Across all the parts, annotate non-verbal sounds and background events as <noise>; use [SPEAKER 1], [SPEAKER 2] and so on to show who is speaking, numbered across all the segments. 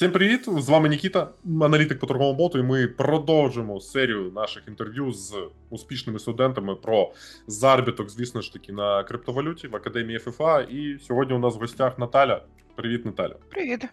[SPEAKER 1] Всім привіт! З вами Нікіта, аналітик по торговому боту, і ми продовжимо серію наших інтерв'ю з успішними студентами про заробіток, звісно ж таки, на криптовалюті в академії ФФА. І сьогодні у нас в гостях Наталя. Привіт, Наталя.
[SPEAKER 2] Привіт.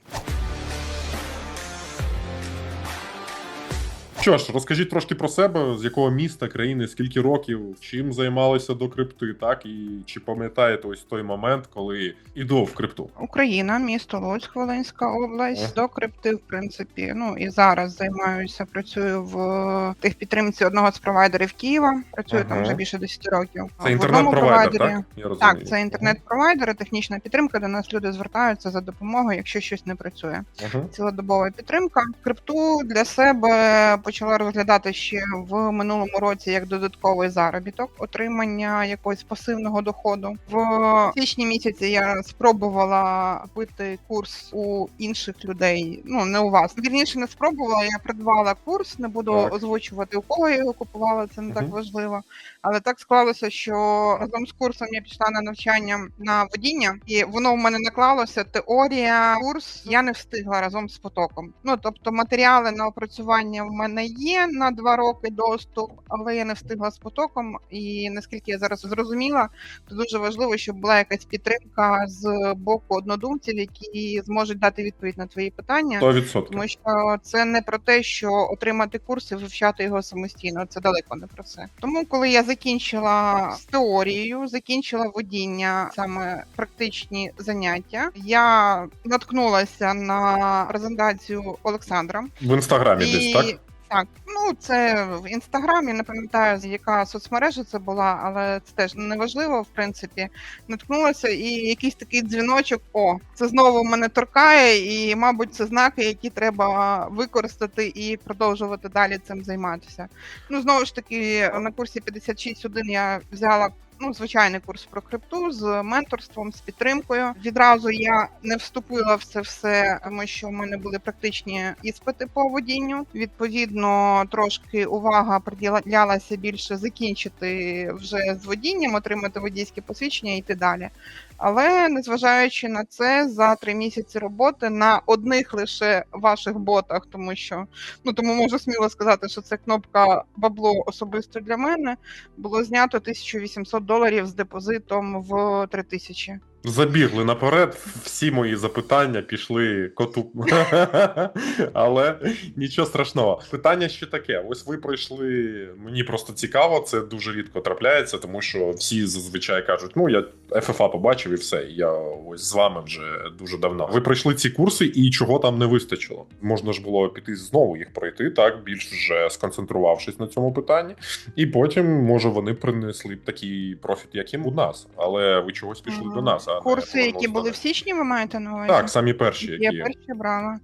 [SPEAKER 1] Що ж, розкажіть трошки про себе, з якого міста, країни, скільки років, чим займалися до крипти, так і чи пам'ятаєте ось той момент, коли іду в крипту?
[SPEAKER 2] Україна, місто Луцьк, Волинська область.
[SPEAKER 1] Ага.
[SPEAKER 2] До крипти, в принципі, ну і зараз займаюся. Працюю в техпідтримці одного з провайдерів Києва. Працюю там вже більше 10 років.
[SPEAKER 1] Це інтернет-провайдер, так? Я розумію.
[SPEAKER 2] Так, це інтернет-провайдери, технічна підтримка. До нас люди звертаються за допомогою, якщо щось не працює.
[SPEAKER 1] Ага.
[SPEAKER 2] цілодобова підтримка. Крипту для себе почала розглядати ще в минулому році як додатковий заробіток, отримання якогось пасивного доходу. В січні місяці я спробувала купити курс у інших людей. Ну не у вас. Вірніше не спробувала. Я придбала курс. Не буду
[SPEAKER 1] Так.
[SPEAKER 2] озвучувати у кого я його купувала. Це не так важливо. Але так склалося, що разом з курсом я пішла на навчання на водіння, і воно в мене наклалося. Теорія, курс я не встигла разом з потоком. Ну тобто матеріали на опрацювання в мене є на два роки доступ, але я не встигла з потоком. І наскільки я зараз зрозуміла, то дуже важливо, щоб була якась підтримка з боку однодумців, які зможуть дати відповідь на твої питання.
[SPEAKER 1] 100%.
[SPEAKER 2] Тому що це не про те, що отримати курс і вивчати його самостійно. Це далеко не про це. Тому, коли я закінчила з теорією, закінчила водіння, саме практичні заняття, я наткнулася на презентацію Олександра.
[SPEAKER 1] В інстаграмі десь, так?
[SPEAKER 2] Так, ну це в інстаграмі, не пам'ятаю, яка соцмережа це була, але це теж не важливо, в принципі. Наткнулася, і якийсь такий дзвіночок: о, це знову мене торкає, і, мабуть, це знаки, які треба використати і продовжувати далі цим займатися. Ну, знову ж таки, на курсі 56.1 я взяла. Ну, звичайний курс про крипту з менторством, з підтримкою. Відразу я не вступила в це все, тому що в мене були практичні іспити по водінню. Відповідно, трошки увага приділялася більше закінчити вже з водінням, отримати водійське посвідчення і йти далі. Але незважаючи на це, за три місяці роботи на одних лише ваших ботах, тому що ну тому можу сміло сказати, що це кнопка бабло особисто для мене. Було знято 1800 доларів з депозитом в 3000.
[SPEAKER 1] Забігли наперед, всі мої запитання пішли коту. <laughs> Але нічого страшного. Питання ще таке: ось ви пройшли. Мені просто цікаво, це дуже рідко трапляється, тому що всі зазвичай кажуть: ну я ФФА побачив і все. Я ось з вами вже дуже давно. Ви пройшли ці курси, і чого там не вистачило? Можна ж було піти знову їх пройти, так більш вже сконцентрувавшись на цьому питанні. І потім, може, вони принесли б такий профіт, як і у нас. Але ви чогось пішли
[SPEAKER 2] Ага.
[SPEAKER 1] до нас. Не
[SPEAKER 2] Курси, які були в січні, ви маєте на увазі?
[SPEAKER 1] Так, самі перші,
[SPEAKER 2] Я перші брала.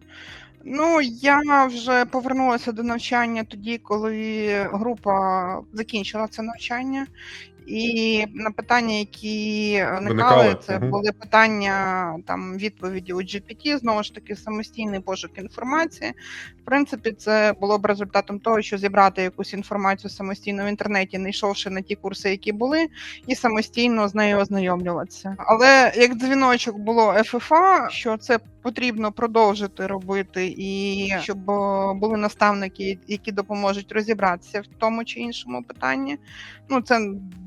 [SPEAKER 2] Ну, я вже повернулася до навчання тоді, коли група закінчила це навчання. І на питання, які виникали,
[SPEAKER 1] Виникали,
[SPEAKER 2] це
[SPEAKER 1] мгм.
[SPEAKER 2] були питання там відповіді у GPT, знову ж таки, самостійний пошук інформації. В принципі, це було б результатом того, що зібрати якусь інформацію самостійно в інтернеті, не йшовши на ті курси, які були, і самостійно з нею ознайомлюватися. Але як дзвіночок було ФФА, що це потрібно продовжити робити, і щоб е, були наставники, які допоможуть розібратися в тому чи іншому питанні. Ну це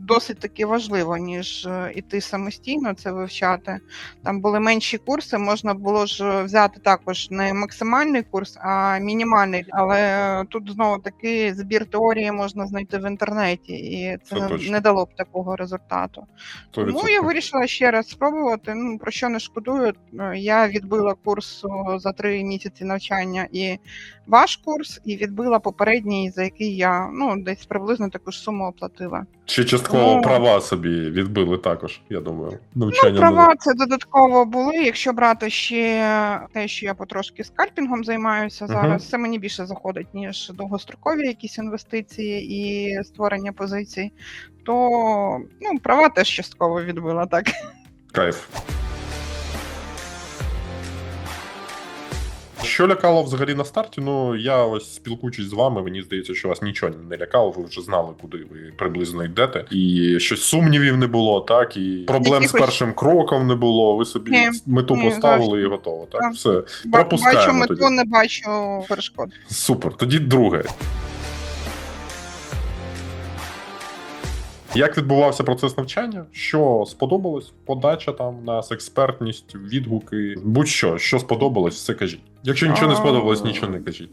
[SPEAKER 2] досить таки важливо, ніж е, іти самостійно це вивчати. Там були менші курси, можна було ж взяти також не максимальний курс, а мінімальний. Але тут знову таки збір теорії можна знайти в інтернеті, і це,
[SPEAKER 1] Це
[SPEAKER 2] не- не дало б такого результату. Тому Ну, я вирішила ще раз спробувати. Ну про що не шкодую. Е, Я відбила курс о, за три місяці навчання і ваш курс, і відбила попередній, за який я ну десь приблизно таку ж суму оплатила.
[SPEAKER 1] Ще частково
[SPEAKER 2] Тому-
[SPEAKER 1] права собі відбили також, я думаю. Навчання
[SPEAKER 2] Ну, права це додатково були. Якщо брати ще те, що я потрошки скальпінгом займаюся зараз, це мені більше заходить, ніж довгострокові якісь інвестиції і створення позицій, то ну права теж частково відбила так.
[SPEAKER 1] Кайф. Що лякало взагалі на старті? Ну я ось спілкуючись з вами, мені здається, що вас нічого не лякало. Ви вже знали, куди ви приблизно йдете, і щось сумнівів не було, так і проблем з
[SPEAKER 2] Якихось-
[SPEAKER 1] першим кроком не було. Ви собі
[SPEAKER 2] Ні,
[SPEAKER 1] мету
[SPEAKER 2] ні,
[SPEAKER 1] поставили
[SPEAKER 2] завжди.
[SPEAKER 1] і готово. Так,
[SPEAKER 2] Так.
[SPEAKER 1] все пропускаємо
[SPEAKER 2] Бачу мету,
[SPEAKER 1] тоді.
[SPEAKER 2] не бачу перешкод.
[SPEAKER 1] Супер. Тоді друге. Як відбувався процес навчання? Що сподобалось? Подача там нас, експертність, відгуки, будь-що, що сподобалось, все кажіть. Якщо нічого не сподобалось, нічого не кажіть.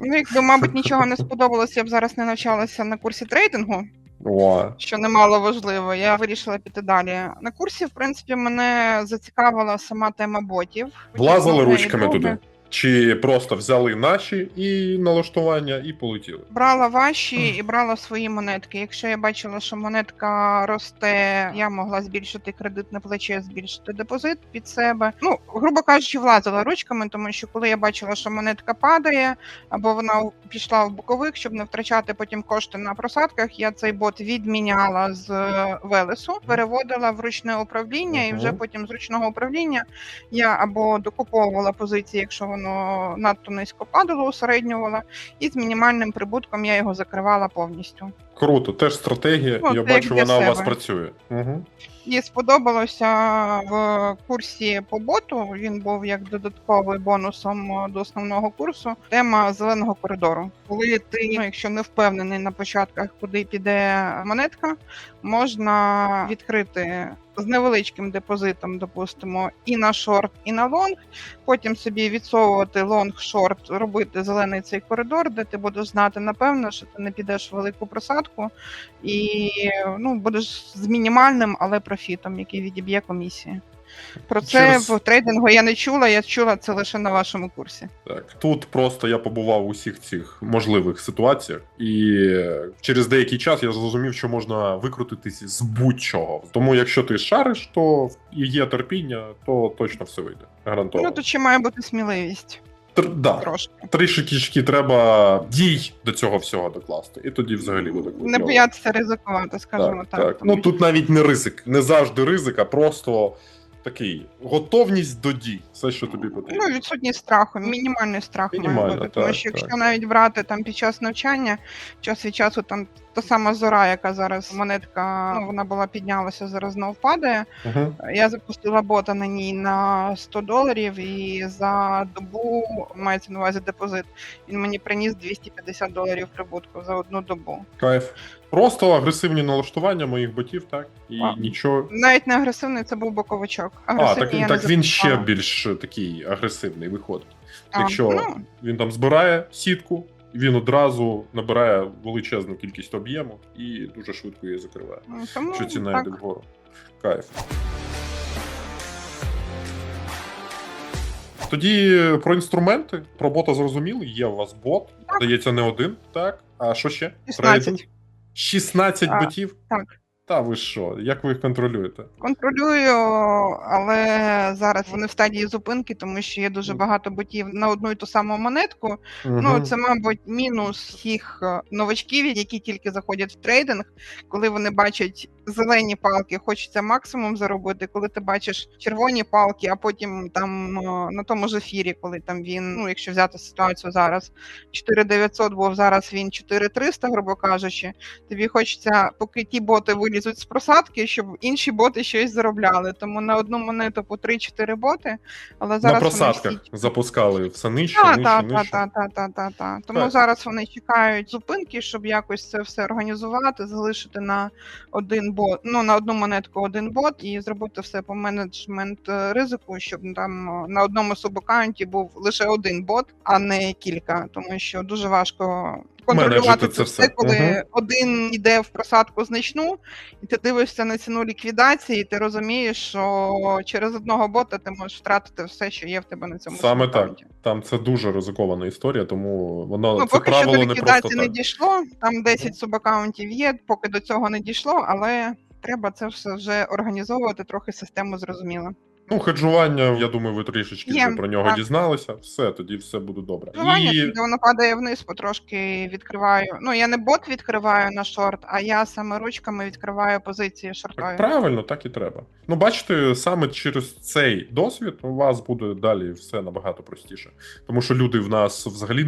[SPEAKER 2] Ну, якби, мабуть, нічого не сподобалося, я б зараз не навчалася на курсі трейдингу,
[SPEAKER 1] О,
[SPEAKER 2] що немало важливо. Я вирішила піти далі. На курсі, в принципі, мене зацікавила сама тема ботів.
[SPEAKER 1] влазили ручками туди. Чи просто взяли наші і налаштування, і полетіли.
[SPEAKER 2] Брала ваші і брала свої монетки. Якщо я бачила, що монетка росте, я могла збільшити кредитне плече, збільшити депозит під себе. Ну, грубо кажучи, влазила ручками, тому що коли я бачила, що монетка падає, або вона пішла в боковик, щоб не втрачати потім кошти на просадках, я цей бот відміняла з е, Велесу, переводила в ручне управління, і вже потім з ручного управління я або докуповувала позиції, якщо воно надто низько падало, усереднювала, і з мінімальним прибутком я його закривала повністю.
[SPEAKER 1] Круто, теж стратегія,
[SPEAKER 2] Ну,
[SPEAKER 1] я бачу, вона у вас працює. Угу.
[SPEAKER 2] І сподобалося в курсі по боту. Він був як додатковий бонусом е, до основного курсу. Тема зеленого коридору. Коли ти, ну, якщо не впевнений на початках, куди піде монетка, можна відкрити з невеличким депозитом, допустимо, і на шорт, і на лонг. Потім собі відсовувати лонг, шорт, робити зелений цей коридор, де ти будеш знати напевно, що ти не підеш в велику просадку і ну будеш з мінімальним, але профітом, який відіб'є комісія. Про це
[SPEAKER 1] Через-
[SPEAKER 2] в трейдингу я не чула. Я чула це лише на вашому курсі.
[SPEAKER 1] Так, тут просто я побував у всіх цих можливих ситуаціях, і через деякий час я зрозумів, що можна викрутитись з будь-чого. Тому, якщо ти шариш, то і є терпіння, то точно все вийде. Гарантовано.
[SPEAKER 2] Ну тут ще має бути сміливість
[SPEAKER 1] Тр- да.
[SPEAKER 2] трошки.
[SPEAKER 1] Трішки треба дій до цього всього докласти, і тоді взагалі буде
[SPEAKER 2] Не боятися ризикувати, скажімо
[SPEAKER 1] так,
[SPEAKER 2] так.
[SPEAKER 1] так. Ну тут навіть не ризик, не завжди ризик, а просто такий готовність до дій. Все, що тобі потрібно.
[SPEAKER 2] Ну, відсутність страху, мінімальний страх має бути. Тому
[SPEAKER 1] так,
[SPEAKER 2] що якщо
[SPEAKER 1] так.
[SPEAKER 2] навіть брати там під час навчання, час від часу там та сама зора, яка зараз монетка, ну вона була піднялася, зараз знов падає.
[SPEAKER 1] Угу.
[SPEAKER 2] Я запустила бота на ній на 100 доларів, і за добу мається на увазі депозит. Він мені приніс 250 доларів прибутку за одну добу.
[SPEAKER 1] Кайф. Просто агресивні налаштування моїх ботів, так? І
[SPEAKER 2] А.
[SPEAKER 1] нічого.
[SPEAKER 2] Навіть не агресивний, це був боковичок.
[SPEAKER 1] А, так,
[SPEAKER 2] я
[SPEAKER 1] так
[SPEAKER 2] не
[SPEAKER 1] він ще більш такий агресивний виходить.
[SPEAKER 2] А,
[SPEAKER 1] Якщо
[SPEAKER 2] ну,
[SPEAKER 1] він там збирає сітку, він одразу набирає величезну кількість об'єму і дуже швидко її закриває.
[SPEAKER 2] ну, тому
[SPEAKER 1] Що ціна йде вгору. Кайф. Тоді про інструменти. Про бота зрозуміли. Є у вас бот. Здається, не один. Так. А що ще?
[SPEAKER 2] 16.
[SPEAKER 1] Трейдинг? 16
[SPEAKER 2] А,
[SPEAKER 1] ботів?
[SPEAKER 2] так.
[SPEAKER 1] Та ви що? Як ви їх контролюєте?
[SPEAKER 2] Контролюю, але зараз вони в стадії зупинки, тому що є дуже багато ботів на одну і ту саму монетку. Ну це, мабуть, мінус тих е, новачків, які тільки заходять в трейдинг, коли вони бачать зелені палки, хочеться максимум заробити. Коли ти бачиш червоні палки, а потім там е, на тому ж ефірі, коли там він, ну якщо взяти ситуацію зараз, 4900 був зараз він 4300, грубо кажучи. Тобі хочеться, поки ті боти вилізуть з просадки, щоб інші боти щось заробляли. Тому на одну монету по 3-4 боти. Але зараз
[SPEAKER 1] На
[SPEAKER 2] вони всі
[SPEAKER 1] запускали все нижче,
[SPEAKER 2] та,
[SPEAKER 1] нижче,
[SPEAKER 2] та,
[SPEAKER 1] нижче.
[SPEAKER 2] та, та, та, та, та. Тому
[SPEAKER 1] Так.
[SPEAKER 2] зараз вони чекають зупинки, щоб якось це все організувати, залишити на один бот, ну на одну монетку один бот і зробити все по менеджмент е, ризику, щоб там е, на одному субаккаунті був лише один бот, а не кілька, тому що дуже важко. Контролювати це все, коли
[SPEAKER 1] Мгм.
[SPEAKER 2] один йде в просадку значну, і ти дивишся на ціну ліквідації, і ти розумієш, що через одного бота ти можеш втратити все, що є в тебе на цьому
[SPEAKER 1] Саме так. Там це дуже ризикована історія, тому воно
[SPEAKER 2] Ну,
[SPEAKER 1] це
[SPEAKER 2] поки що до
[SPEAKER 1] правило не
[SPEAKER 2] ліквідації не дійшло. Там 10 субаккаунтів є, поки до цього не дійшло, але треба це все вже організовувати, трохи систему зрозуміло.
[SPEAKER 1] Ну, хеджування, я думаю, ви трішечки
[SPEAKER 2] Є,
[SPEAKER 1] вже про нього
[SPEAKER 2] так.
[SPEAKER 1] дізналися. Все, тоді все буде добре.
[SPEAKER 2] Вживання,
[SPEAKER 1] І...
[SPEAKER 2] де воно падає вниз, потрошки відкриваю. Ну, я не бот відкриваю на шорт, а я саме ручками відкриваю позиції шортові.
[SPEAKER 1] Так, правильно, так і треба. Ну, бачите, саме через цей досвід у вас буде далі все набагато простіше. Тому що люди в нас взагалі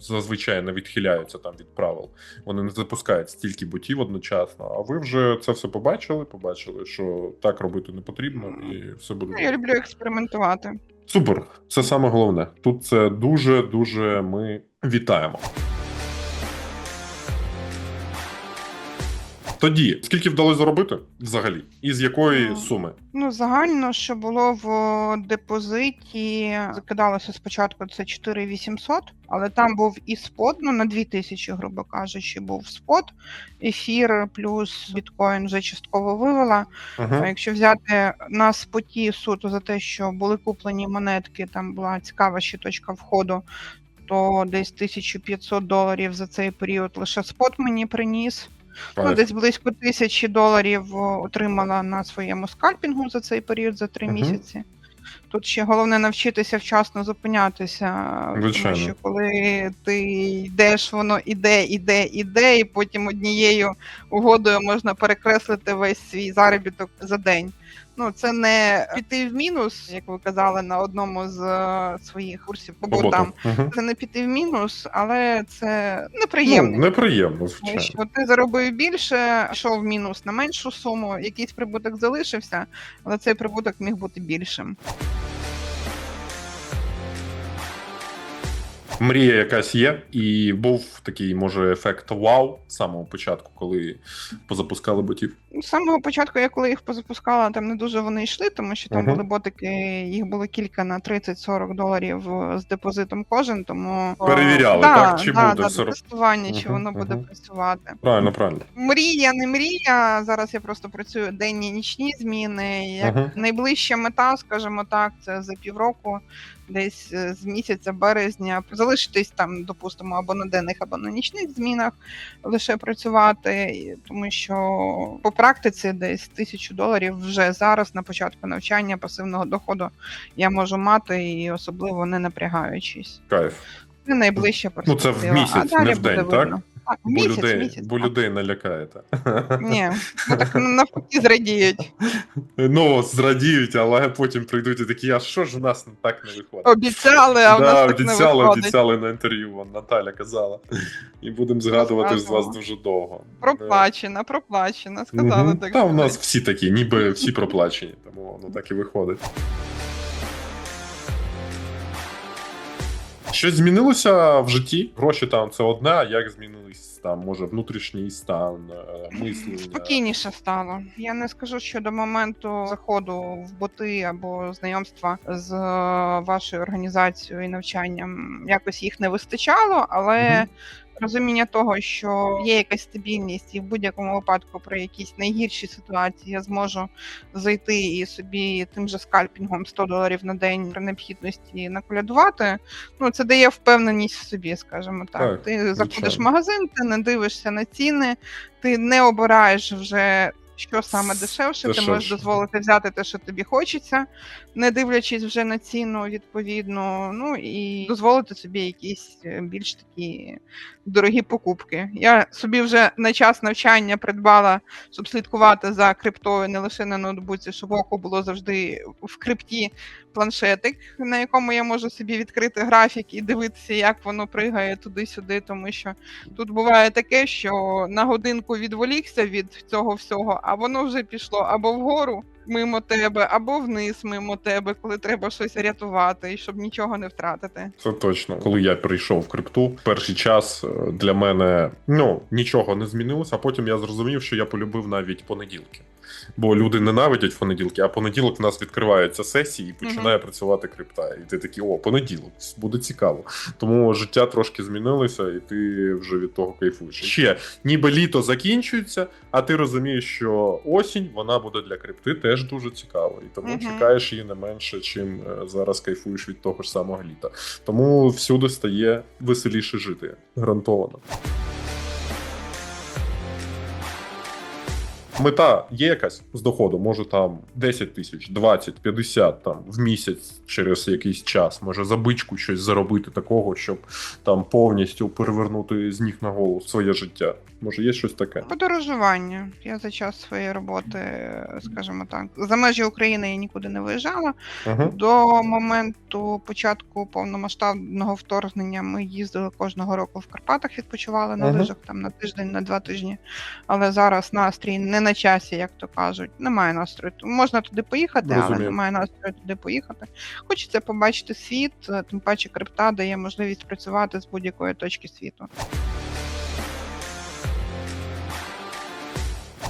[SPEAKER 1] зазвичай не відхиляються там від правил. Вони не запускають стільки ботів одночасно. А ви вже це все побачили, побачили, що так робити не потрібно, і все буде.
[SPEAKER 2] Ну, я люблю експериментувати.
[SPEAKER 1] Супер, це саме головне. Тут це дуже дуже ми вітаємо. Тоді, скільки вдалося заробити взагалі? І з якої
[SPEAKER 2] Ну,
[SPEAKER 1] суми?
[SPEAKER 2] Ну, загально, що було в депозиті, закидалося спочатку це 4800, але там був і спот, ну на 2000, грубо кажучи, був спот, ефір плюс біткоін вже частково вивела.
[SPEAKER 1] Ага.
[SPEAKER 2] якщо взяти на споті суто за те, що були куплені монетки, там була цікава ще точка входу, то десь 1500 доларів за цей період лише спот мені приніс. Ну, десь близько тисячі доларів отримала на своєму скальпінгу за цей період, за три
[SPEAKER 1] угу.
[SPEAKER 2] місяці. Тут ще головне навчитися вчасно зупинятися,
[SPEAKER 1] Звичайно.
[SPEAKER 2] тому що коли ти йдеш, воно іде, іде, іде, і потім однією угодою можна перекреслити весь свій заробіток за день. Ну, це не піти в мінус, як ви казали на одному з е, своїх курсів по ботам.
[SPEAKER 1] Мгм.
[SPEAKER 2] Це не піти в мінус, але це
[SPEAKER 1] Ну,
[SPEAKER 2] неприємно.
[SPEAKER 1] неприємно,
[SPEAKER 2] Тому
[SPEAKER 1] звичайно.
[SPEAKER 2] що ти заробив більше, йшов в мінус на меншу суму, якийсь прибуток залишився, але цей прибуток міг бути більшим.
[SPEAKER 1] Мрія якась є, і був такий, може, ефект вау з самого початку, коли позапускали ботів.
[SPEAKER 2] З самого початку, я коли їх позапускала, там не дуже вони йшли, тому що там
[SPEAKER 1] Мгм.
[SPEAKER 2] були ботики, їх було кілька на 30-40 доларів е, з депозитом кожен, тому
[SPEAKER 1] Перевіряли,
[SPEAKER 2] да,
[SPEAKER 1] так? Чи
[SPEAKER 2] да,
[SPEAKER 1] буде
[SPEAKER 2] да,
[SPEAKER 1] все роб-
[SPEAKER 2] тестування, чи
[SPEAKER 1] Мгм,
[SPEAKER 2] воно буде працювати.
[SPEAKER 1] Правильно, правильно.
[SPEAKER 2] Мрія, не мрія. Зараз я просто працюю денні нічні зміни. Як найближча мета, скажімо так, це за півроку, десь е, з місяця березня, залишитись там, допустимо, або на денних, або на нічних змінах, лише працювати, тому що по практиці десь тисячу доларів вже зараз на початку навчання пасивного доходу я можу мати і особливо не напрягаючись.
[SPEAKER 1] Кайф.
[SPEAKER 2] Це найближча
[SPEAKER 1] Ну, це в місяць,
[SPEAKER 2] а далі
[SPEAKER 1] не в день,
[SPEAKER 2] буде
[SPEAKER 1] так?
[SPEAKER 2] видно. Так,
[SPEAKER 1] Бо
[SPEAKER 2] місяць,
[SPEAKER 1] людей,
[SPEAKER 2] місяць.
[SPEAKER 1] бо
[SPEAKER 2] так.
[SPEAKER 1] людей налякаєте.
[SPEAKER 2] Ні, <laughs> ну так навпаки зрадіють.
[SPEAKER 1] Ну, зрадіють, але потім прийдуть і такі, а що ж у нас так не виходить?
[SPEAKER 2] Обіцяли, а в нас
[SPEAKER 1] да,
[SPEAKER 2] так не
[SPEAKER 1] обіцяли,
[SPEAKER 2] виходить.
[SPEAKER 1] обіцяли на інтерв'ю, вон Наталя казала. І будемо згадувати з вас дуже довго.
[SPEAKER 2] Проплачена, проплачена. Сказали
[SPEAKER 1] Мгм.
[SPEAKER 2] так.
[SPEAKER 1] Та у нас всі такі, ніби всі проплачені, тому воно так і виходить. Щось змінилося в житті? Гроші там це одне, а як змінились там, може, внутрішній стан, е, мислення?
[SPEAKER 2] Спокійніше стало. Я не скажу, що до моменту заходу в боти або знайомства з е, вашою організацією і навчанням якось їх не вистачало, але
[SPEAKER 1] Мгм.
[SPEAKER 2] Розуміння того, що є якась стабільність, і в будь-якому випадку при якійсь найгіршій ситуації я зможу зайти і собі тим же скальпінгом 100 доларів на день при необхідності наколядувати. Ну це дає впевненість в собі, скажімо так.
[SPEAKER 1] Так,
[SPEAKER 2] ти заходиш в магазин, ти не дивишся на ціни, ти не обираєш вже. Що саме дешевше, ти можеш дозволити взяти те, що тобі хочеться, не дивлячись вже на ціну відповідно. Ну і дозволити собі якісь е, більш такі дорогі покупки. Я собі вже на час навчання придбала, щоб слідкувати за криптою не лише на ноутбуці, щоб око було завжди в крипті планшетик, на якому я можу собі відкрити графік і дивитися, як воно пригає туди-сюди, тому що тут буває таке, що на годинку відволікся від цього всього, а воно вже пішло або вгору мимо тебе, або вниз мимо тебе, коли треба щось рятувати, і щоб нічого не втратити.
[SPEAKER 1] Це точно. Коли я прийшов в крипту, перший час е, для мене ну нічого не змінилося. А потім я зрозумів, що я полюбив навіть понеділки. Бо люди ненавидять понеділки, а понеділок в нас відкриваються сесії і починає працювати крипта. І ти такий, о, понеділок, буде цікаво. Тому життя трошки змінилося, і ти вже від того кайфуєш. Ще ніби літо закінчується, а ти розумієш, що осінь вона буде для крипти теж дуже цікава. І тому
[SPEAKER 2] Мгм.
[SPEAKER 1] чекаєш її не менше, чим е, зараз кайфуєш від того ж самого літа. Тому всюди стає веселіше жити. Гарантовано. Мета є якась з доходу, може там 10 тисяч, 20, 50 там в місяць через якийсь час, може за бичку щось заробити такого, щоб там повністю перевернути з ніг на голову своє життя. Може, є щось таке.
[SPEAKER 2] Подорожування. Я за час своєї роботи, скажімо так, за межі України я нікуди не виїжджала.
[SPEAKER 1] Угу.
[SPEAKER 2] До моменту початку повномасштабного вторгнення ми їздили кожного року в Карпатах, відпочивали на
[SPEAKER 1] Мгм.
[SPEAKER 2] лижах там на тиждень, на два тижні. Але зараз настрій не на часі, як то кажуть. Немає настрою. Можна туди поїхати, але немає настрою туди поїхати. Хочеться побачити світ, тим паче крипта дає можливість працювати з будь-якої точки світу.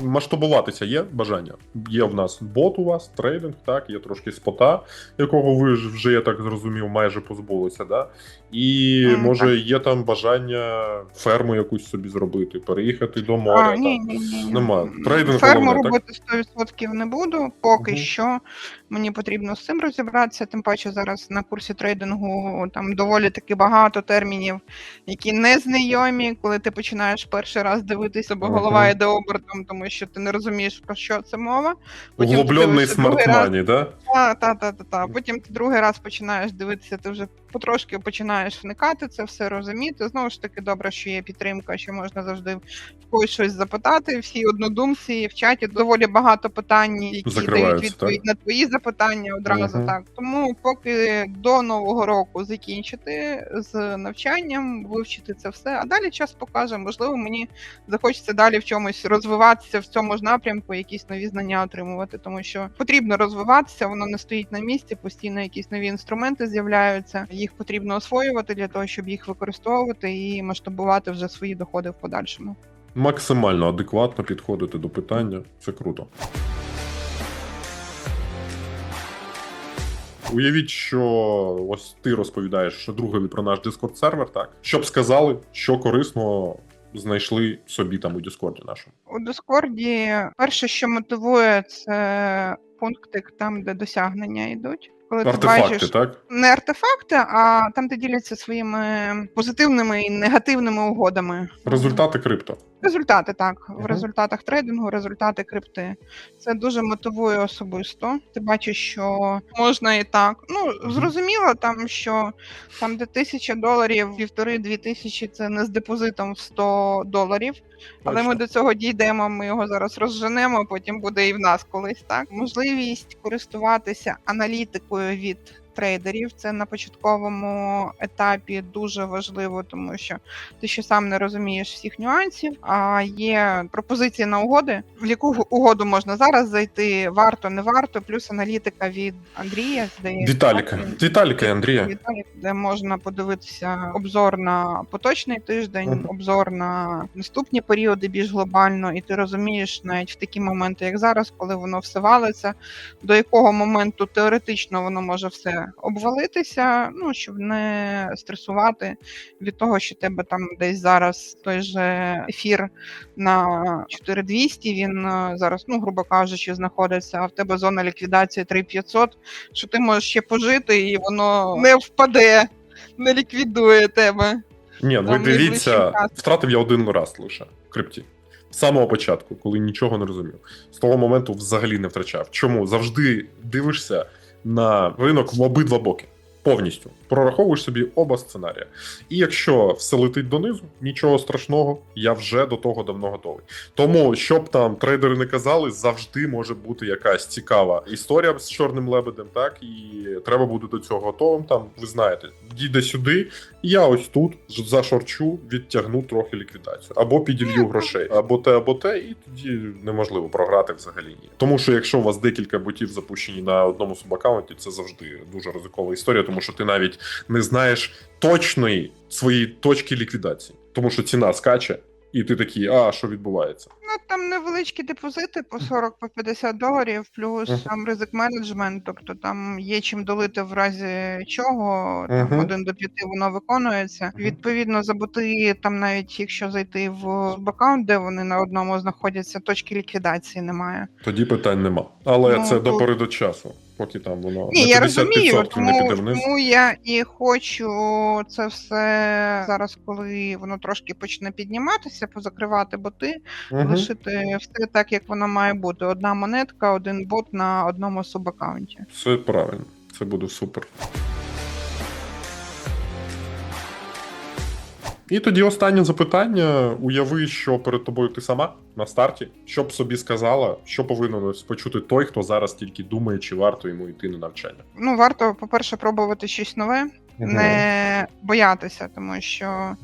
[SPEAKER 1] Масштабуватися є бажання. Є в нас бот у вас, трейдинг, так, є трошки спота, якого ви ж вже, я так зрозумів, майже позбулися. Да? І
[SPEAKER 2] mm,
[SPEAKER 1] може є там бажання ферму якусь собі зробити, переїхати до моря.
[SPEAKER 2] А, ні, ні, ні.
[SPEAKER 1] Нема. Трейдинг
[SPEAKER 2] Ферму
[SPEAKER 1] головне, так?
[SPEAKER 2] робити 100% не буду. Поки
[SPEAKER 1] Мгм.
[SPEAKER 2] що мені потрібно з цим розібратися. Тим паче зараз на курсі трейдингу там доволі таки багато термінів, які не знайомі, коли ти починаєш перший раз дивитися, бо голова йде обертом, тому що ти не розумієш про що це мова.
[SPEAKER 1] Углублений смарт-мані, да?
[SPEAKER 2] Та, та, та, та, та. Потім ти другий раз починаєш дивитися, ти вже потрошки починаєш вникати, це все розуміти. Знову ж таки, добре, що є підтримка, що можна завжди в когось щось запитати. Всі однодумці в чаті доволі багато питань, які дають відповідь на твої запитання одразу.
[SPEAKER 1] Мгм.
[SPEAKER 2] Так тому, поки до нового року закінчити з навчанням, вивчити це все. А далі час покаже. Можливо, мені захочеться далі в чомусь розвиватися в цьому ж напрямку, якісь нові знання отримувати, тому що потрібно розвиватися, воно не стоїть на місці, постійно якісь нові інструменти з'являються. Їх потрібно освоювати для того, щоб їх використовувати і масштабувати вже свої доходи в подальшому.
[SPEAKER 1] Максимально адекватно підходити до питання. Це круто. Уявіть, що ось ти розповідаєш другові про наш Discord сервер, так? Щоб сказали, що корисно знайшли собі там у Діскорді нашому.
[SPEAKER 2] У Дискорді перше, що мотивує, це пункти там, де досягнення йдуть. Коли ти бачиш
[SPEAKER 1] так?
[SPEAKER 2] не артефакти, а там, де діляться своїми позитивними і негативними угодами.
[SPEAKER 1] Результати крипто.
[SPEAKER 2] Результати так. В результатах трейдингу, результати крипти. Це дуже мотивує особисто. Ти бачиш, що можна і так. Ну, зрозуміло, там що там, де тисяча доларів, півтори-дві тисячі це не з депозитом в 100 доларів. Але ми до цього дійдемо, ми його зараз розженемо, потім буде і в нас колись так. Можливість користуватися аналітикою від трейдерів. Це на початковому етапі дуже важливо, тому що ти ще сам не розумієш всіх нюансів. А є пропозиції на угоди, в яку угоду можна зараз зайти, варто, не варто, плюс аналітика від Андрія, здається.
[SPEAKER 1] Віталіка. Віталіка і Андрія.
[SPEAKER 2] Віталік, де можна подивитися обзор на поточний тиждень,
[SPEAKER 1] Мгм.
[SPEAKER 2] обзор на наступні періоди більш глобально, і ти розумієш навіть в такі моменти, як зараз, коли воно все валиться, до якого моменту теоретично воно може все обвалитися, ну щоб не стресувати від того, що тебе там десь зараз той же ефір на 4200, він е, зараз, ну грубо кажучи, знаходиться, а в тебе зона ліквідації 3500, що ти можеш ще пожити, і воно не впаде, не ліквідує тебе.
[SPEAKER 1] Ні, ви дивіться, втратив я один раз лише в крипті. З самого початку, коли нічого не розумів. З того моменту взагалі не втрачав. Чому? Завжди дивишся на ринок в обидва боки. Повністю прораховуєш собі оба сценарії. І якщо все летить донизу, нічого страшного, я вже до того давно готовий. Тому, щоб там трейдери не казали, завжди може бути якась цікава історія з чорним лебедем, так і треба бути до цього готовим. Там ви знаєте, дійде сюди, я ось тут зашорчу, відтягну трохи ліквідацію, або піділью грошей, або те, або те, і тоді неможливо програти взагалі ні. Тому що якщо у вас декілька ботів запущені на одному субаккаунті, це завжди дуже ризикова історія, тому що ти навіть не знаєш точної своєї точки ліквідації, тому що ціна скаче, і ти такий, а що відбувається?
[SPEAKER 2] Ну там невеличкі депозити по 40 по 50 доларів, плюс
[SPEAKER 1] Мгм.
[SPEAKER 2] там ризик менеджмент, тобто там є чим долити в разі чого. Там один до п'яти воно виконується. Відповідно, за боти, там навіть якщо зайти в бакаунт, де вони на одному знаходяться, точки ліквідації немає.
[SPEAKER 1] Тоді питань нема. Але
[SPEAKER 2] Ну,
[SPEAKER 1] це
[SPEAKER 2] тут-
[SPEAKER 1] до пори до часу, поки там воно
[SPEAKER 2] Ні, я
[SPEAKER 1] 50%
[SPEAKER 2] розумію, тому, тому я і хочу це все зараз, коли воно трошки почне підніматися, позакривати боти,
[SPEAKER 1] угу.
[SPEAKER 2] залишити все так, як воно має бути. Одна монетка, один бот на одному субаккаунті.
[SPEAKER 1] Все правильно, це буде супер. І тоді останнє запитання. Уяви, що перед тобою ти сама на старті. Що б собі сказала, що повинен почути той, хто зараз тільки думає, чи варто йому йти на навчання.
[SPEAKER 2] Ну, варто, по-перше, пробувати щось нове, не боятися, тому що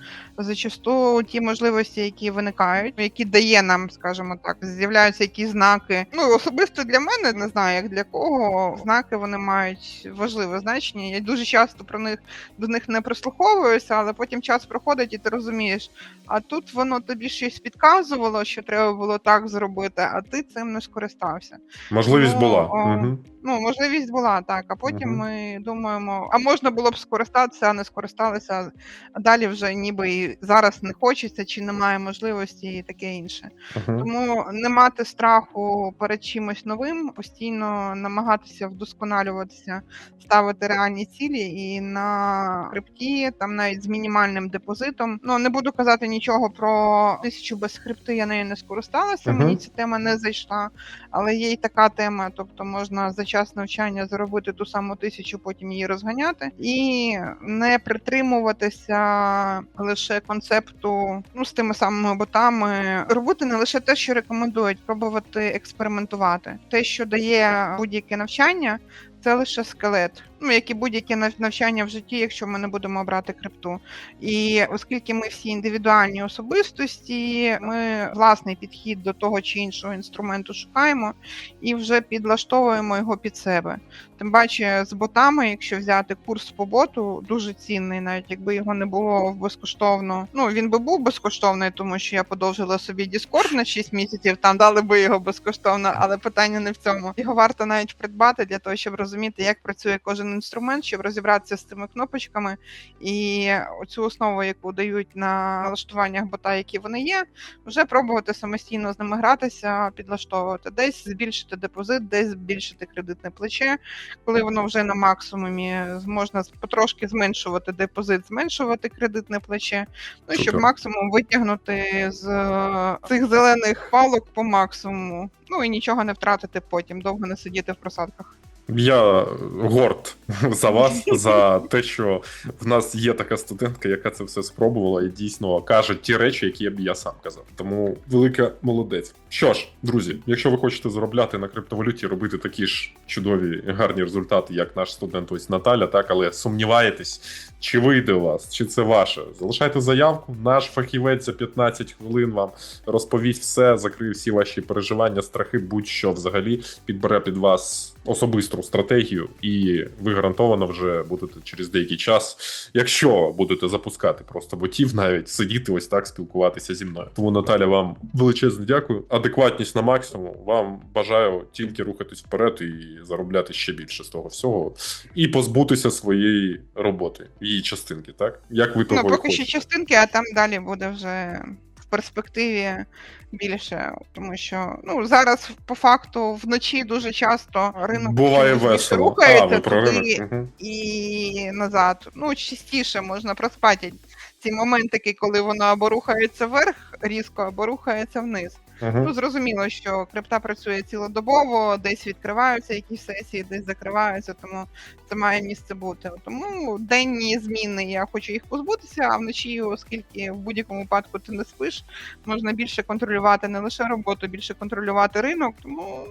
[SPEAKER 2] зачасту ті можливості, які виникають, які дає нам, скажімо так, з'являються якісь знаки. Ну особисто для мене не знаю, як для кого знаки вони мають важливе значення. Я дуже часто про них до них не прислуховуюся, але потім час проходить, і ти розумієш, а тут воно тобі щось підказувало, що треба було так зробити, а ти цим не скористався.
[SPEAKER 1] Можливість
[SPEAKER 2] Ну,
[SPEAKER 1] була.
[SPEAKER 2] о,
[SPEAKER 1] Угу.
[SPEAKER 2] Ну, можливість була так, а потім
[SPEAKER 1] Мгм.
[SPEAKER 2] ми думаємо, а можна було б скористатися, а не скористалися. А далі вже ніби і зараз не хочеться, чи немає можливості, і таке інше.
[SPEAKER 1] Угу.
[SPEAKER 2] Тому не мати страху перед чимось новим, постійно намагатися вдосконалюватися, ставити реальні цілі і на хребті, там навіть з мінімальним депозитом. Ну не буду казати нічого про тисячу без хребти, я нею не скористалася.
[SPEAKER 1] Мгм.
[SPEAKER 2] Мені ця тема не зайшла, але є й така тема, тобто можна за час навчання заробити ту саму тисячу, потім її розганяти, і не притримуватися лише концепту ну з тими самими ботами, робити не лише те, що рекомендують, пробувати експериментувати. Те, що дає будь-яке навчання, це лише скелет. Ну як і будь-яке навчання в житті, якщо ми не будемо брати крипту. І оскільки ми всі індивідуальні особистості, ми власний підхід до того чи іншого інструменту шукаємо і вже підлаштовуємо його під себе. Тим паче з ботами, якщо взяти курс по боту, дуже цінний, навіть якби його не було безкоштовно. Ну він би був безкоштовний, тому що я подовжила собі Discord на 6 місяців. Там дали би його безкоштовно, але питання не в цьому. Його варто навіть придбати для того, щоб розуміти, як працює кожен інструмент, щоб розібратися з цими кнопочками. І оцю основу, яку дають на налаштуваннях бота, які вони є, вже пробувати самостійно з ними гратися, підлаштовувати десь збільшити депозит, десь збільшити кредитне плече. Коли воно вже на максимумі, можна потрошки зменшувати депозит, зменшувати кредитне плече. Ну щоб
[SPEAKER 1] Супер.
[SPEAKER 2] максимум витягнути з е, цих зелених палок по максимуму. Ну і нічого не втратити потім, довго не сидіти в просадках.
[SPEAKER 1] Я горд <laughs> за вас, за те, що в нас є така студентка, яка це все спробувала і дійсно каже ті речі, які б я сам казав. Тому велика молодець. Що ж, друзі, якщо ви хочете заробляти на криптовалюті, робити такі ж чудові гарні результати, як наш студент ось Наталя, так але сумніваєтесь, чи вийде у вас, чи це ваше, залишайте заявку. Наш фахівець за 15 хвилин вам розповість все, закриє всі ваші переживання, страхи, будь-що взагалі підбере під вас особисту стратегію, і ви гарантовано вже будете через деякий час, якщо будете запускати просто ботів, навіть сидіти ось так спілкуватися зі мною. Тому Наталя, вам величезне дякую. Адекватність на максимум. Вам бажаю тільки рухатись вперед і заробляти ще більше з того всього, і позбутися своєї роботи, її частинки. Так як ви того
[SPEAKER 2] Ну, поки що частинки, а там далі буде вже перспективі більше. Тому що ну зараз по факту вночі дуже часто ринок
[SPEAKER 1] Буває весело рухається. А,
[SPEAKER 2] рухається
[SPEAKER 1] ви про
[SPEAKER 2] туди
[SPEAKER 1] ринок.
[SPEAKER 2] І назад. Ну частіше можна проспати ці моментики, коли воно або рухається вверх різко, або рухається вниз.
[SPEAKER 1] Угу.
[SPEAKER 2] Ну зрозуміло, що крипта працює цілодобово, десь відкриваються якісь сесії, десь закриваються, тому це має місце бути. Тому денні зміни я хочу їх позбутися, а вночі, оскільки в будь-якому випадку ти не спиш, можна більше контролювати не лише роботу, більше контролювати ринок. Тому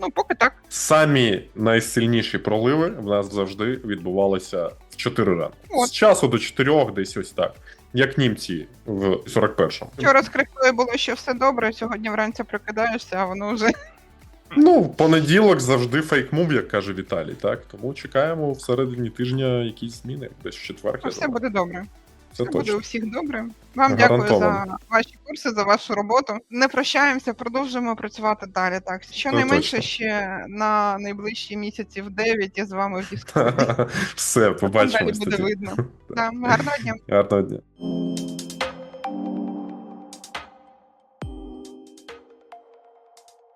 [SPEAKER 2] ну поки так.
[SPEAKER 1] Самі найсильніші проливи в нас завжди відбувалися в 4 ранку.
[SPEAKER 2] От.
[SPEAKER 1] З часу до 4, десь ось так. Як німці в 41-му.
[SPEAKER 2] Вчора з крихтою було ще все добре. Сьогодні вранці прокидаєшся, а воно вже <laughs>
[SPEAKER 1] Ну, понеділок завжди фейк-мув, як каже Віталій, так? Тому чекаємо всередині тижня якісь зміни. Десь в четвер.
[SPEAKER 2] все
[SPEAKER 1] думаю.
[SPEAKER 2] буде добре. Все буде у всіх добре. Вам дякую
[SPEAKER 1] Гарантовано.
[SPEAKER 2] за ваші курси, за вашу роботу. Не прощаємося, продовжуємо працювати далі. Так, щонайменше
[SPEAKER 1] точно.
[SPEAKER 2] ще на найближчі місяці в 9 я з вами в дискусії. <laughs>
[SPEAKER 1] Все,
[SPEAKER 2] Далі
[SPEAKER 1] побачимось
[SPEAKER 2] буде
[SPEAKER 1] тоді.
[SPEAKER 2] видно. <laughs> Да, гарного дня.
[SPEAKER 1] Гарного дня.